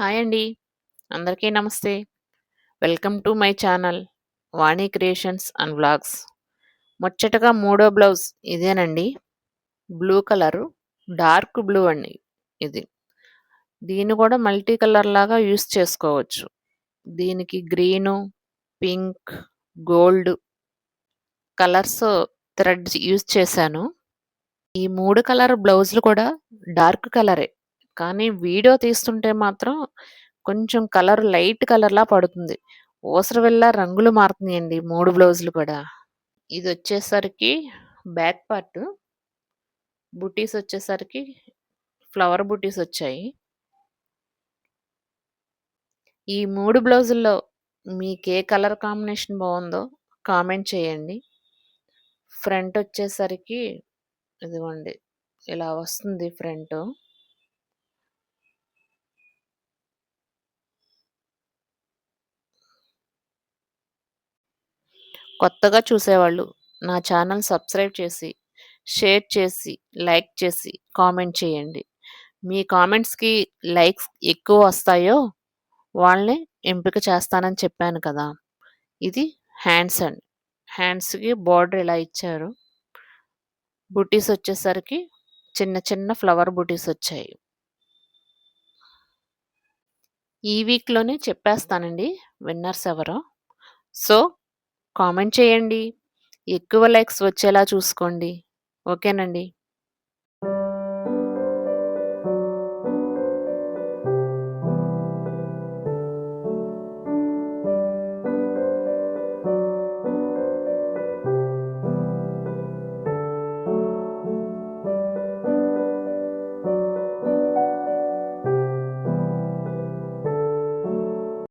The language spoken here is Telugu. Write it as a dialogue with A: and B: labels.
A: హాయ్ అండి. అందరికీ నమస్తే. Welcome to my channel Vani creations and vlogs. ముచ్చటగా మూడో బ్లౌజ్ ఇదేనండి. Blue colour. డార్క్ బ్లూ అండి ఇది. దీన్ని కూడా మల్టీ కలర్ లాగా యూస్ చేసుకోవచ్చు. దీనికి green, pink, gold colours threads use చేశాను. ఈ మూడు కలర్ బ్లౌజులు కూడా డార్క్ కలరే. కానీ వీడియో తీస్తుంటే మాత్రం కొంచెం కలర్ లైట్ కలర్‌లా పడుతుంది. ఊసరవెల్లా రంగులు మారుతున్నాయండి మూడు బ్లౌజులు కూడా. ఇది వచ్చేసరికి బ్యాక్ పార్ట్. బుటీస్ వచ్చేసరికి ఫ్లవర్ బుటీస్ వచ్చాయి. ఈ మూడు బ్లౌజుల్లో మీకు ఏ కలర్ కాంబినేషన్ బాగుందో కామెంట్ చేయండి. ఫ్రంట్ వచ్చేసరికి ఇదిగోండి ఇలా వస్తుంది ఫ్రంట్ కొత్తగా చూసేవాళ్ళు నా ఛానల్ సబ్స్క్రైబ్ చేసి, షేర్ చేసి, లైక్ చేసి, కామెంట్ చేయండి. మీ కామెంట్స్‌కి లైక్స్ ఎక్కువ వస్తాయో వాళ్ళని ఎంపిక చేస్తానని చెప్పాను కదా! ఇది హ్యాండ్స్ అండ్ హ్యాండ్స్‌కి బోర్డర్ ఇలా ఇచ్చారు. బుటీస్ వచ్చేసరికి చిన్న చిన్న ఫ్లవర్ బుటీస్ వచ్చాయి. ఈ వీక్‌లోనే చెప్పేస్తానండి విన్నర్స్ ఎవరో. సో, కామెంట్ చేయండి. ఎక్కువ లైక్స్ వచ్చేలా చూసుకోండి. ఓకేనండి.